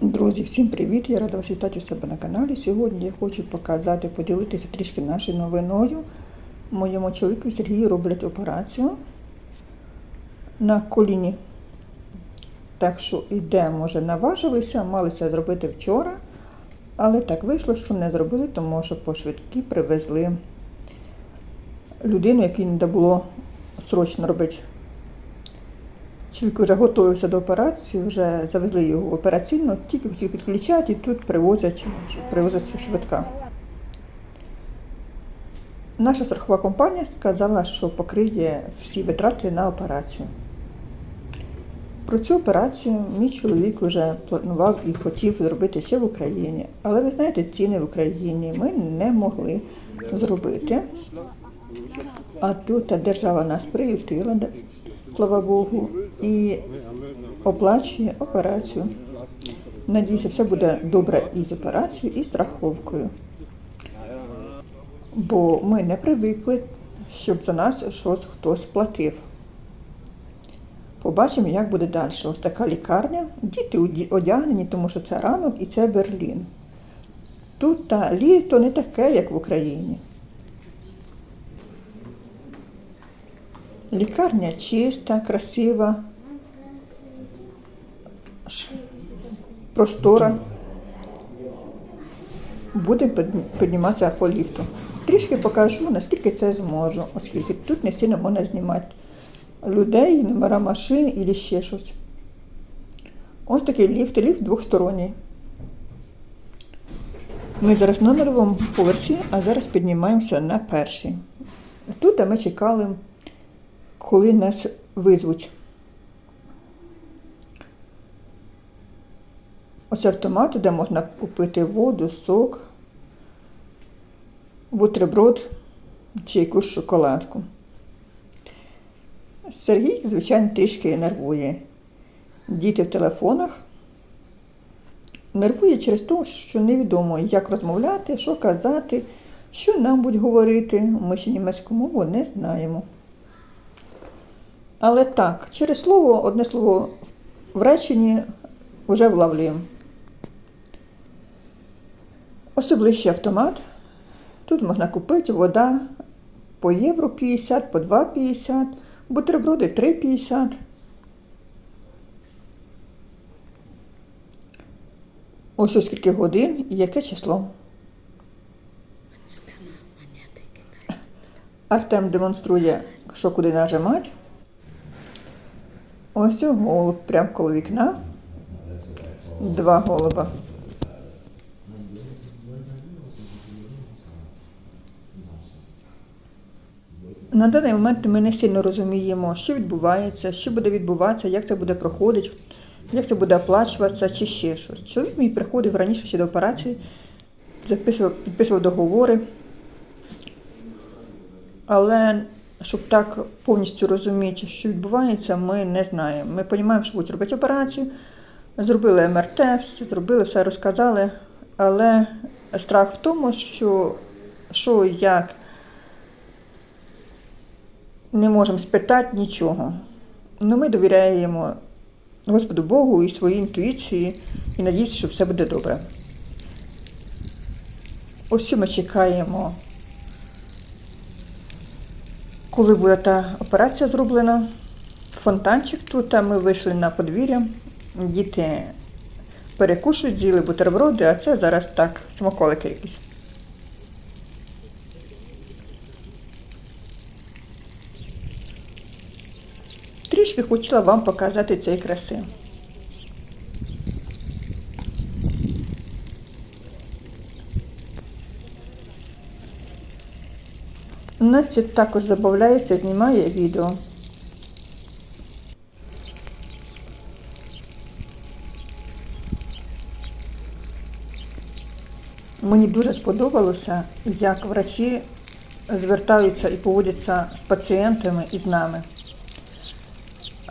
Друзі, всім привіт! Я рада вас вітати у себе на каналі. Сьогодні я хочу показати, поділитися трішки нашою новиною. Моєму чоловіку Сергію роблять операцію на коліні. Так що йдемо, вже наважилися, мали це зробити вчора, але так вийшло, що не зробили, тому що по швидкі привезли людину, якій не було срочно робити Чоловік вже готувався до операції, вже завезли його в операційну, тільки хотів підключати, і тут привозять, привозиться швидка. Наша страхова компанія сказала, що покриє всі витрати на операцію. Про цю операцію мій чоловік вже планував і хотів зробити ще в Україні. Але ви знаєте, ціни в Україні ми не могли зробити. А тут держава нас приютила, слава Богу, і оплачує операцію. Надіюся, все буде добре і з операцією, і страховкою. Бо ми не привикли, щоб за нас щось хтось платив. Побачимо, як буде далі. Ось така лікарня. Діти одягнені, тому що це ранок і це Берлін. Тут та літо не таке, як в Україні. Лікарня чиста, красива, простора. Будемо підніматися по ліфту. Трішки покажу, наскільки це зможу, оскільки тут не сильно можна знімати людей, номера машин і ще щось. Ось такий ліфт, ліфт двохсторонній. Ми зараз на нульовому поверсі, а зараз піднімаємося на перший. Тут ми чекали коли нас визвуть. Ось автомати, де можна купити воду, сок, бутерброд чи якусь шоколадку. Сергій, звичайно, трішки нервує. Діти в телефонах. Нервує через те, що невідомо, як розмовляти, що казати, що нам будуть говорити. Ми ще німецьку мову не знаємо. Але так, через слово, одне слово в реченні вже влавлюємо. Ось ближче автомат. Тут можна купити вода по євро 50, по 2,50, бутерброди 3,50. Ось ось скільки годин і яке число. Артем демонструє, що куди нажимати. Ось голуб прямо коло вікна. Два голуба. На даний момент ми не сильно розуміємо, що відбувається, що буде відбуватися, як це буде проходити, як це буде оплачуватися чи ще щось. Чоловік мій приходив раніше ще до операції, записував, підписував договори. Але щоб так повністю розуміти, що відбувається, ми не знаємо. Ми розуміємо, що будуть робити операцію, зробили МРТ, все зробили, все розказали, але страх в тому, що що і як не можемо спитати нічого. Ну, ми довіряємо Господу Богу і своїй інтуїції і надіюся, що все буде добре. Ось що ми чекаємо коли буде та операція зроблена, фонтанчик тут, ми вийшли на подвір'я, діти перекушують, з'їли бутерброди, а це зараз так, смаколики якісь. Трішки хотіла вам показати цієї краси. Настя також забавляється, знімає відео. Мені дуже сподобалося, як врачі звертаються і поводяться з пацієнтами і з нами.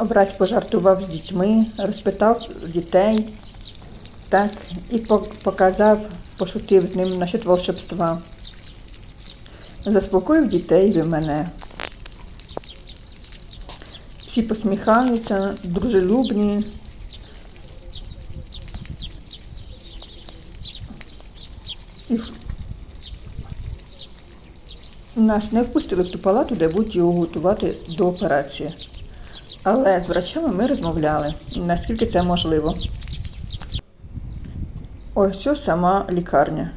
Врач пожартував з дітьми, розпитав дітей, так, і показав, пошутив з ним насчет волшебства. Заспокоїв дітей і мене. Всі посміхаються, дружелюбні. І нас не впустили в ту палату, де будуть його готувати до операції. Але з врачами ми розмовляли, наскільки це можливо. Ось сама лікарня.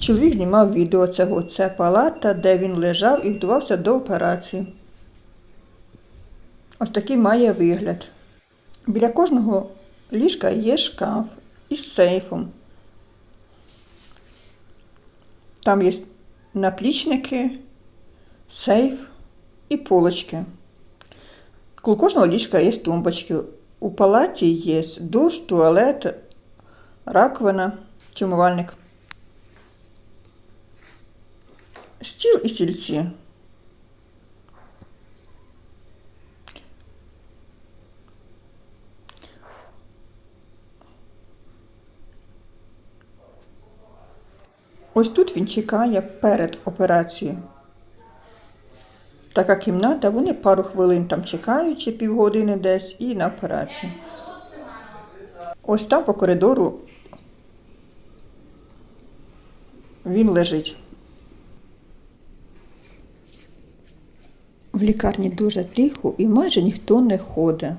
Чоловік знімав відео цього. Це палата, де він лежав і готувався до операції. Ось такий має вигляд. Біля кожного ліжка є шкаф із сейфом. Там є наплічники, сейф і полочки. Коло кожного ліжка є тумбочки. У палаті є душ, туалет, раковина, чумивальник. Стіл і стільці. Ось тут він чекає перед операцією. Така кімната, вони пару хвилин там чекають, чи півгодини десь, і на операцію. Ось там по коридору він лежить. В лікарні дуже тихо і майже ніхто не ходить.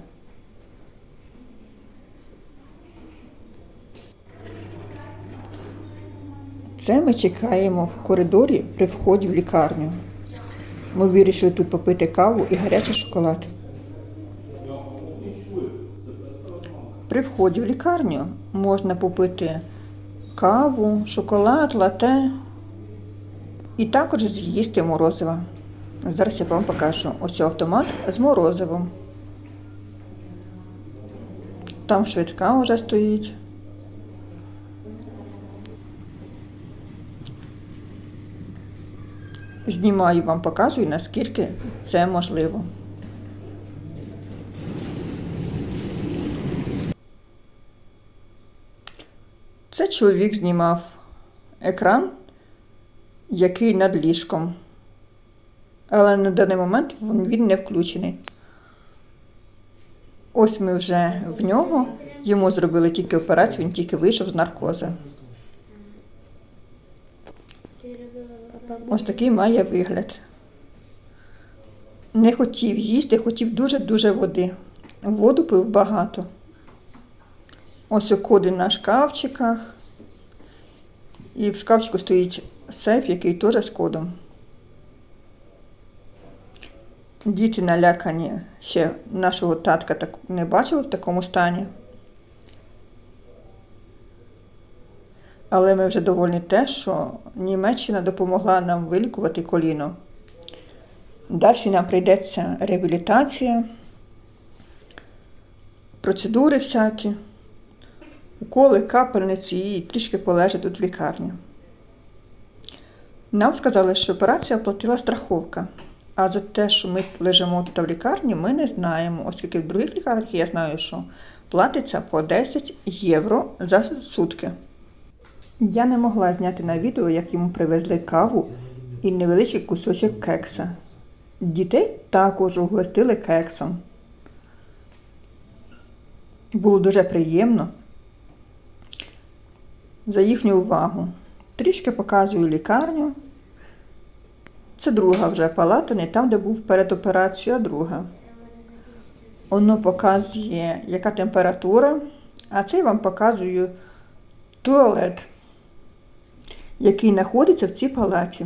Це ми чекаємо в коридорі при вході в лікарню. Ми вирішили тут попити каву і гарячий шоколад. При вході в лікарню можна попити каву, шоколад, лате і також з'їсти морозиво. Зараз я вам покажу. Ось автомат з морозивом. Там швидка вже стоїть. Знімаю вам, показую, наскільки це можливо. Це чоловік знімав екран, який над ліжком. Але на даний момент він не включений. Ось ми вже в нього. Йому зробили тільки операцію, він тільки вийшов з наркоза. Ось такий має вигляд. Не хотів їсти, хотів дуже-дуже води. Воду пив багато. Ось коди на шкафчиках. І в шкафчику стоїть сейф, який теж з кодом. Діти налякані. Ще нашого татка так не бачили в такому стані. Але ми вже довольні те, що Німеччина допомогла нам вилікувати коліно. Далі нам прийдеться реабілітація, процедури всякі, уколи, капельниці і трішки полежить тут в лікарні. Нам сказали, що операція оплатила страховка. А за те, що ми лежимо тут в лікарні, ми не знаємо, оскільки в других лікарнях я знаю, що платиться по 10 євро за сутки. Я не могла зняти на відео, як йому привезли каву і невеличкий кусочок кекса. Дітей також угостили кексом. Було дуже приємно за їхню увагу. Трішки показую лікарню. Це друга вже палата, не там, де був перед операцією, а друга. Воно показує, яка температура, а це я вам показую туалет, який знаходиться в цій палаті.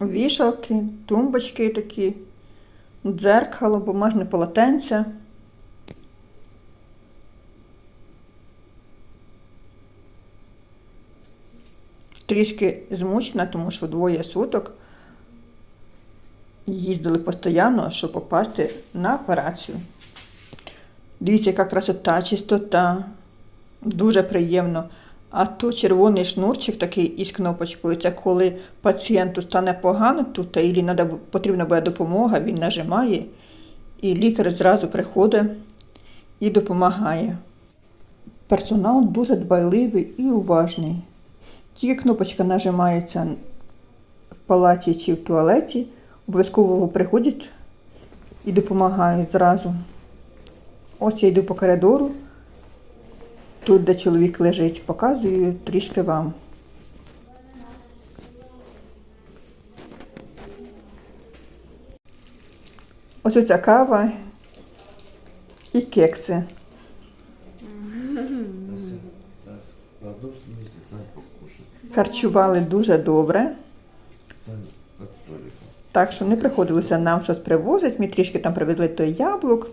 Вішалки, тумбочки такі, дзеркало, бумажне полотенце. Трішки змучена, тому що двоє суток їздили постійно, щоб попасти на операцію. Дивіться, яка красота, чистота. Дуже приємно. А то червоний шнурчик такий із кнопочкою. Це коли пацієнту стане погано тут, і потрібна буде допомога, він нажимає, і лікар зразу приходить і допомагає. Персонал дуже дбайливий і уважний. Тільки кнопочка нажимається в палаті чи в туалеті, обов'язково приходять і допомагають зразу. Ось я йду по коридору. Тут, де чоловік лежить, показую трішки вам. Ось оця кава і кекси. Харчували дуже добре. Так що не приходилося нам щось привозити. Ми трішки там привезли то яблук,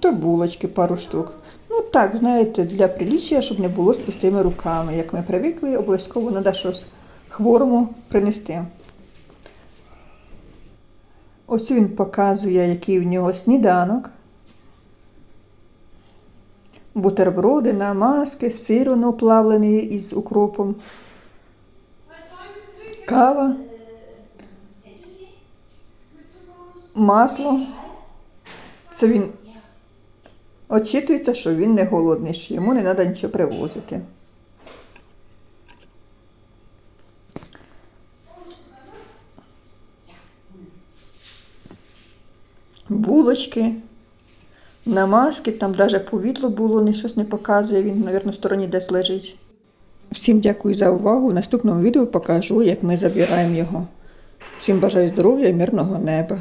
то булочки пару штук. Ну так, знаєте, для приліччя, щоб не було з пустими руками. Як ми привикли, обов'язково треба щось хворому принести. Ось він показує, який в нього сніданок. Бутерброди, намазки, сир оплавлений із укропом, кава. масло. Це він очитується, що він не голодний, що йому не треба нічого привозити. Булочки, намазки, там навіть повітло було, ні щось не показує, він, мабуть, в стороні десь лежить. Всім дякую за увагу. В наступному відео покажу, як ми забираємо його. Всім бажаю здоров'я і мирного неба.